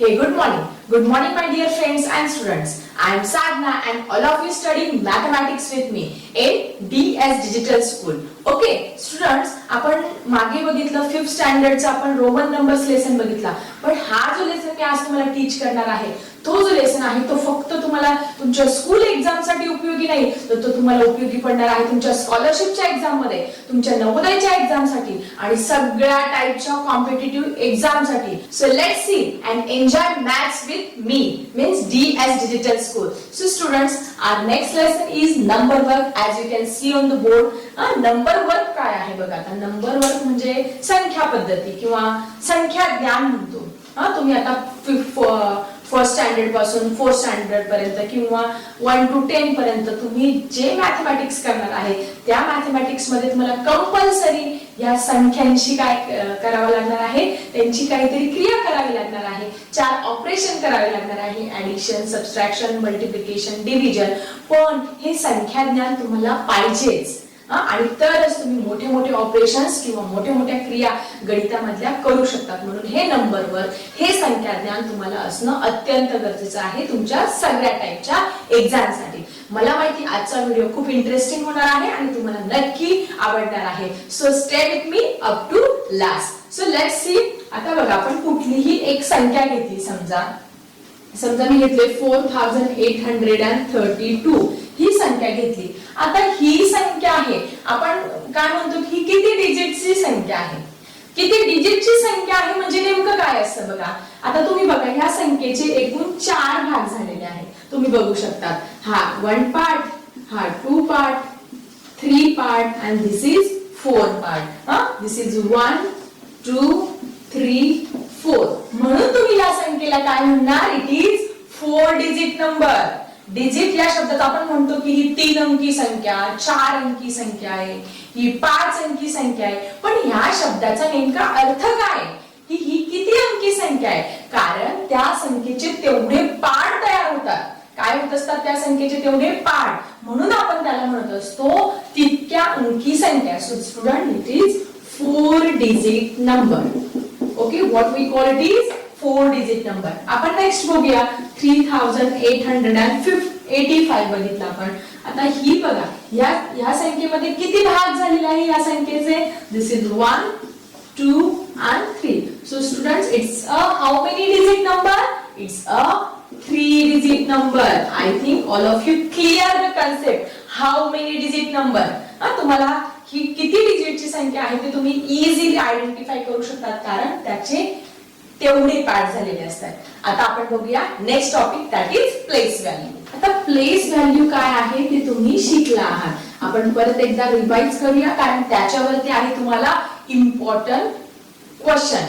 Hey, good morning. Good morning, my dear friends and students. I am Sadhna and all of you studying mathematics with me in DS Digital School. Okay, students, आपण मागे बघितलं fifth स्टँडर्डचा आपण Roman numbers lesson बघितला पण हा जो lesson मी आज तुम्हाला टीच करणार आहे तो जो लेसन आहे तो फक्त तुम्हाला तुमच्या स्कूल एक्झामसाठी उपयोगी नाही तर तो तुम्हाला उपयोगी पडणार आहे तुमच्या स्कॉलरशिपच्या एक्झाममध्ये तुमच्या नवोदयच्या एक्झामसाठी आणि सगळ्या टाईपच्या कॉम्पिटेटिव्ह एक्झामसाठी. So let see and enjoy maths with me means D S digital school so students are next lesson is number work as you can see on the board number work काय आहे बघा आता? Number work म्हणजे संख्या पद्धती किंवा संख्या ज्ञान म्हणतो. हा तुम्ही आता uh, फर्स्ट स्टँडर्डपासून फोर्थ स्टँडर्ड पर्यंत किंवा वन टू टेन पर्यंत तुम्ही जे मॅथमॅटिक्स करणार आहे त्या मॅथमॅटिक्समध्ये तुम्हाला कंपल्सरी या संख्यांशी काय करावं लागणार आहे. त्यांची काहीतरी क्रिया करावी लागणार आहे. चार ऑपरेशन करावे लागणार आहे. ऍडिशन सबस्ट्रॅक्शन मल्टिप्लिकेशन डिव्हिजन पण हे संख्या ज्ञान तुम्हाला पाहिजेच. आणि तरच तुम्ही मोठे मोठे ऑपरेशन्स किंवा मोठ्या मोठ्या क्रिया गणितामधल्या करू शकतात म्हणून हे नंबरवर हे संख्या ज्ञान तुम्हाला असणं अत्यंत गरजेचं आहे तुमच्या सगळ्या टाईपच्या एक्झामसाठी. मला माहिती आजचा व्हिडिओ खूप इंटरेस्टिंग होणार आहे आणि तुम्हाला नक्की आवडणार आहे. So stay with me up to last so let see आता बघा आपण कुठलीही एक संख्या घेतली समजा. समजा मी घेतले four thousand eight hundred and thirty two ही संख्या घेतली. आता ही संख्या आहे. आपण काय म्हणतो की ही किती डिजिटची संख्या आहे? किती डिजिटची संख्या आहे म्हणजे नेमकं काय असतं बघा? आता तुम्ही बघा ह्या संख्येचे एकूण चार भाग झालेले आहेत. तुम्ही बघू शकता हा वन पार्ट हा two part three part and this is four part हा? This is one two three four या काय म्हणणार? It is four digit number digit या शब्दात आपण म्हणतो की ही तीन अंकी संख्या चार अंकी संख्या आहे ही पाच अंकी संख्या आहे. पण ह्या शब्दाचा नेमका अर्थ काय? की ही किती अंकी संख्या आहे? कारण त्या संख्येचे तेवढे पाठ तयार होतात. काय होत असतात त्या संख्येचे तेवढे पाठ? म्हणून आपण त्याला म्हणत असतो तितक्या अंकी संख्या. So student it is four digit number okay what we call it is four digit number आपण नेक्स्ट बघूया three thousand eight hundred and fifty eighty five बघितलं आपण. आता ही बघा या या संख्येमध्ये किती भाग झालेले आहे या संख्येचे? This is one two and three so student it's a how many digit number it's a three digit number I think all of you clear the concept how many digit number तुम्हाला ही किती डिजिटची संख्या आहे ते तुम्ही easily identify करू शकतात. कारण त्याचे तेवढे पॅड झालेले असतात. आता आपण बघूया next topic that is place value आता प्लेस व्हॅल्यू काय आहे ते तुम्ही शिकला आहात. आपण परत एकदा रिवाइज करूया कारण त्याच्यावरती आहे तुम्हाला इम्पॉर्टंट क्वेश्चन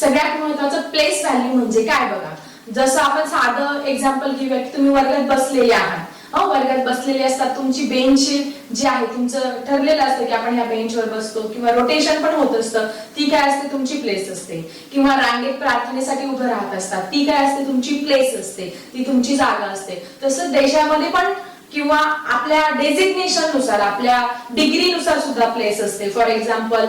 सगळ्यात महत्वाचं प्लेस व्हॅल्यू म्हणजे काय बघा. जसं आपण साधं एक्झाम्पल घेऊया की तुम्ही वर्गात बसलेले आहात. हो वर्गात बसलेले असतात. तुमची बेंच जी आहे तुमचं ठरलेलं असतं की आपण ह्या बेंचवर बसतो किंवा रोटेशन पण होत असतं. ती काय असते? तुमची प्लेस असते. किंवा रांगेत प्रार्थनेसाठी उभं राहत असतात. ती काय असते? तुमची प्लेस असते. ती तुमची जागा असते. तसं देशामध्ये पण किंवा आपल्या डेझिग्नेशननुसार आपल्या डिग्री नुसार सुद्धा प्लेस असते. फॉर एक्झाम्पल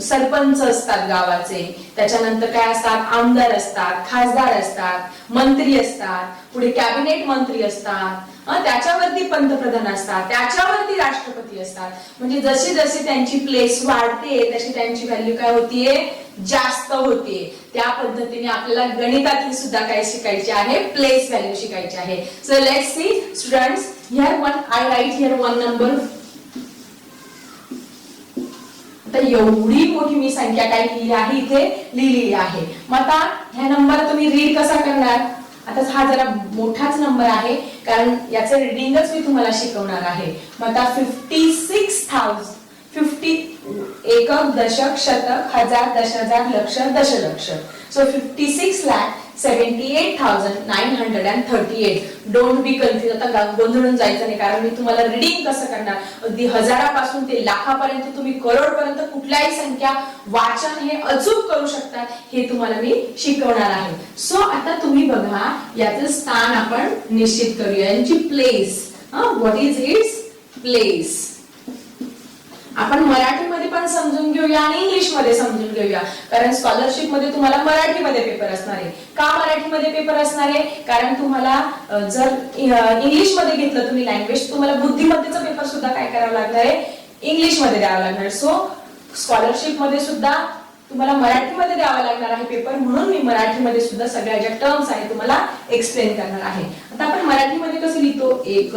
सरपंच असतात गावाचे. त्याच्यानंतर काय असतात? आमदार असतात खासदार असतात मंत्री असतात. पुढे कॅबिनेट मंत्री असतात. त्याच्यावरती पंतप्रधान असतात त्याच्यावरती राष्ट्रपती असतात. म्हणजे जशी जशी त्यांची प्लेस वाढते तशी त्यांची व्हॅल्यू काय होतीये? जास्त होतीये. त्या पद्धतीने आपल्याला गणितातली सुद्धा काय शिकायचे आहे? प्लेस व्हॅल्यू शिकायची आहे. So let see students here one I write here one number तर एवढी मोठी मी संख्या काय लिहिली आहे इथे? लिहिलेली आहे. मग आता ह्या नंबर तुम्ही रीड कसा करणार? आता हा जरा मोठाच नंबर आहे कारण याचं रिडिंगच मी तुम्हाला शिकवणार आहे. मग आता फिफ्टी सिक्स थाउजंड फिफ्टी एकक दशक शतक हजार दश हजार लक्ष दशलक्ष. So fifty six lakh seventy eight thousand nine hundred and thirty eight don't be confuse आता गोंधळून जायचं नाही कारण मी तुम्हाला रिडिंग कसं करणार? अगदी हजारापासून ते लाखापर्यंत तुम्ही करोडपर्यंत कुठल्याही संख्या वाचन हे अचूक करू शकता हे तुम्हाला मी शिकवणार आहे. सो आता तुम्ही बघा याचं स्थान आपण निश्चित करूया. यांची place what is its place आपण मराठीमध्ये पण समजून घेऊया आणि इंग्लिशमध्ये समजून घेऊया. कारण स्कॉलरशिपमध्ये तुम्हाला मराठीमध्ये पेपर असणार आहे. का मराठीमध्ये पेपर असणार आहे? कारण तुम्हाला जर इंग्लिशमध्ये घेतलं तुम्ही लँग्वेज तुम्हाला बुद्धिमत्तेचा पेपर सुद्धा काय करावं लागणार आहे? इंग्लिशमध्ये द्यावा लागणार. सो स्कॉलरशिपमध्ये सुद्धा तुम्हाला मराठीमध्ये द्यावा लागणार आहे पेपर म्हणून मी मराठीमध्ये सुद्धा सगळ्या ज्या टर्म्स आहेत तुम्हाला एक्सप्लेन करणार आहे. आता आपण मराठीमध्ये कसं लिहितो? एक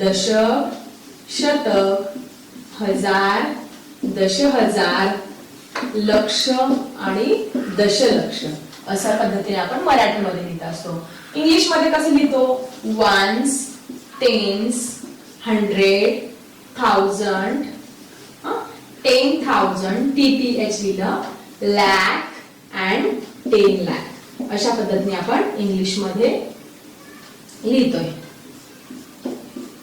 दशक शतक हजार दश हजार लक्ष आणि दशलक्ष. अशा पद्धतीने आपण मराठीमध्ये लिहित असतो. इंग्लिशमध्ये कसं लिहितो? Ones tens hundred thousand ten thousand T P H लिहिलं. लॅक अँड टेन लॅक अशा पद्धतीने आपण इंग्लिशमध्ये लिहितोय.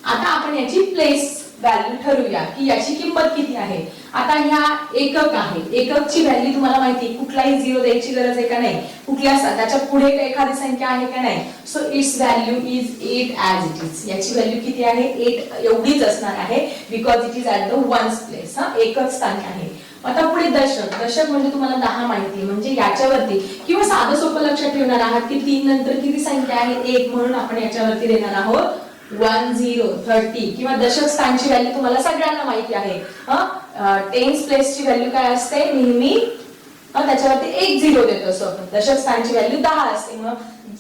आता आपण याची प्लेस व्हॅल्यू ठरवूया की याची किंमत किती आहे? आता ह्या एकक आहे. एककची व्हॅल्यू तुम्हाला माहिती कुठलाही झिरो द्यायची गरज आहे का नाही? कुठल्या त्याच्या पुढे एखादी संख्या आहे का नाही? So its value is eight as it is याची व्हॅल्यू किती आहे? एट एवढीच असणार आहे because it is at the ones place हा एकच स्थानी आहे. आता पुढे दशक. दशक म्हणजे तुम्हाला दहा माहिती आहे. म्हणजे याच्यावरती किंवा साधं सोपं लक्षात ठेवणार आहात की तीन नंतर किती संख्या आहे? एक म्हणून आपण याच्यावरती देणार आहोत. वन झिरो थर्टी किंवा दशक स्थानची व्हॅल्यू तुम्हाला सगळ्यांना माहिती आहे. टेन्स प्लेसची व्हॅल्यू काय असते? नेहमी त्याच्यावरती एक झिरो देतो असं. दशक स्थानची व्हॅल्यू दहा असते. मग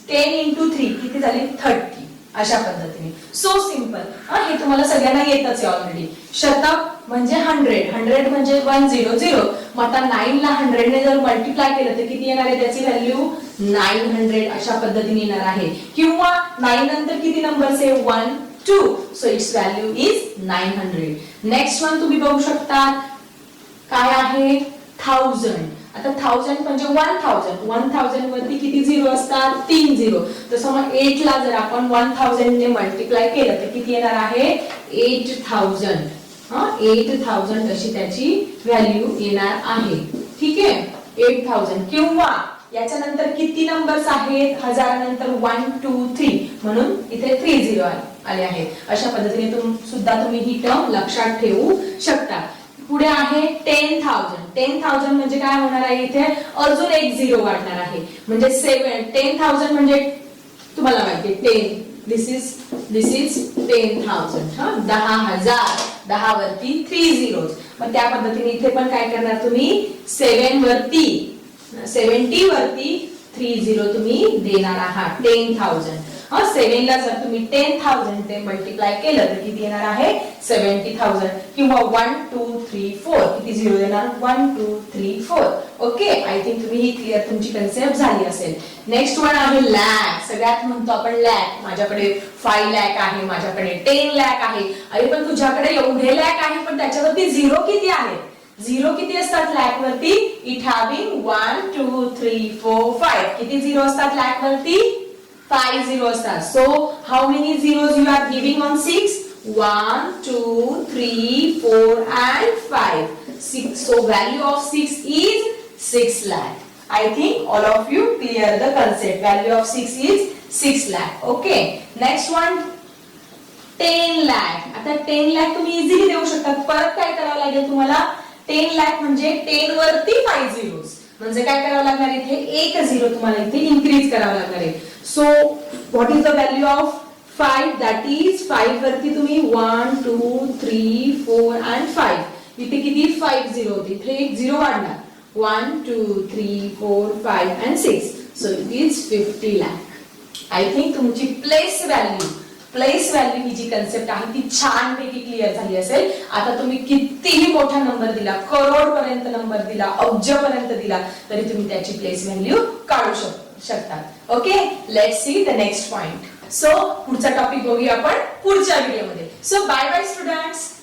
टेन इंटू थ्री किती झाली? थर्टी अशा पद्धतीने. सो सिंपल हे तुम्हाला सगळ्यांना येतच आहे ऑलरेडी शतक म्हणजे हंड्रेड हंड्रेड म्हणजे वन झिरो झिरो मग आता नाईन ला हंड्रेडने जर मल्टिप्लाय केलं तर किती येणार आहे? त्याची व्हॅल्यू नाईन हंड्रेड अशा पद्धतीने येणार आहे. किंवा नाईन नंतर किती नंबर्स आहे? One two so its value is nine hundred next one तुम्ही बघू शकता. काय आहे? थाउजंड आता थाउजंड म्हणजे वन थाउजंड वन थाउजंड वरती किती झिरो असतात? तीन झिरो तसं मग एट ला जर आपण वन थाउजंड ने मल्टिप्लाय केलं तर किती येणार आहे? एट थाउजंड हा? एट थाउजंड अशी त्याची व्हॅल्यू येणार आहे. ठीक आहे? एट थाउजंड किंवा याच्यानंतर किती नंबर्स आहेत? हजारानंतर वन टू थ्री म्हणून इथे थ्री झिरो आले आहेत. अशा पद्धतीने तुम सुद्धा तुम्ही ही टर्म लक्षात ठेवू शकता. पुढे आहे टेन थाउजंड टेन थाउजंड म्हणजे काय होणार आहे इथे? अजून एक झिरो वाढणार आहे. म्हणजे सेवन टेन थाउजंड म्हणजे तुम्हाला माहिती ten this is this is ten thousand हा? दहा हजार. दहा वरती थ्री झिरो मग त्या पद्धतीने इथे पण काय करणार तुम्ही? सेवन वरती. सेव्हन्टी वरती थ्री झिरो तुम्ही देणार आहात. टेन थाउजंड हा सेव्हन ला जर तुम्ही टेन थाउजंड ते मल्टिप्लाय केलं तर किती येणार आहे? सेव्हन्टी थाउजंड किंवा वन टू थ्री फोर किती झिरो देणार? One two three four okay I think तुम्ही ही क्लिअर तुमची कन्सेप्ट झाली असेल. नेक्स्ट वन आहे लॅक सगळ्यात म्हणतो आपण लॅक माझ्याकडे फाय लॅक आहे माझ्याकडे टेन लॅक आहे. अरे पण तुझ्याकडे एवढे लॅक आहे पण त्याच्यावरती झिरो किती आहे? झिरो किती असतात लॅक वरती? It having one two three four five किती झिरो असतात लॅक वरती? Five झिरो असतात so how many zeros you are giving on six one two three four and five Six. So value of six is six lakh. I think all of you clear the concept Value of six is six lakh. Okay next one ten lakh आता ten lakh तुम्ही easily देऊ शकता. परत काय करावं लागेल तुम्हाला? Ten lakh म्हणजे टेन वरती फाईव्ह झिरोज म्हणजे काय करावं लागणार इथे? एक झिरो तुम्हाला इथे इन्क्रीज करावं लागणार आहे. So what is the value of five that is five वरती तुम्ही one two three four and five इथे किती? फाईव्ह झिरो होती. इथे एक झिरो वाढणार. One two three four five and six so it is fifty lakh I think तुमची place value place value ही जी कन्सेप्ट आहे ती छानपैकी क्लिअर झाली असेल. आता तुम्ही कितीही मोठा नंबर दिला करोड पर्यंत नंबर दिला अब्ज पर्यंत दिला तरी तुम्ही त्याची प्लेस व्हॅल्यू काढू शकता. शकतात. Okay let see the next point so पुढचा टॉपिक बघूया आपण पुढच्या व्हिडिओमध्ये सो बाय बाय स्टुडंट्स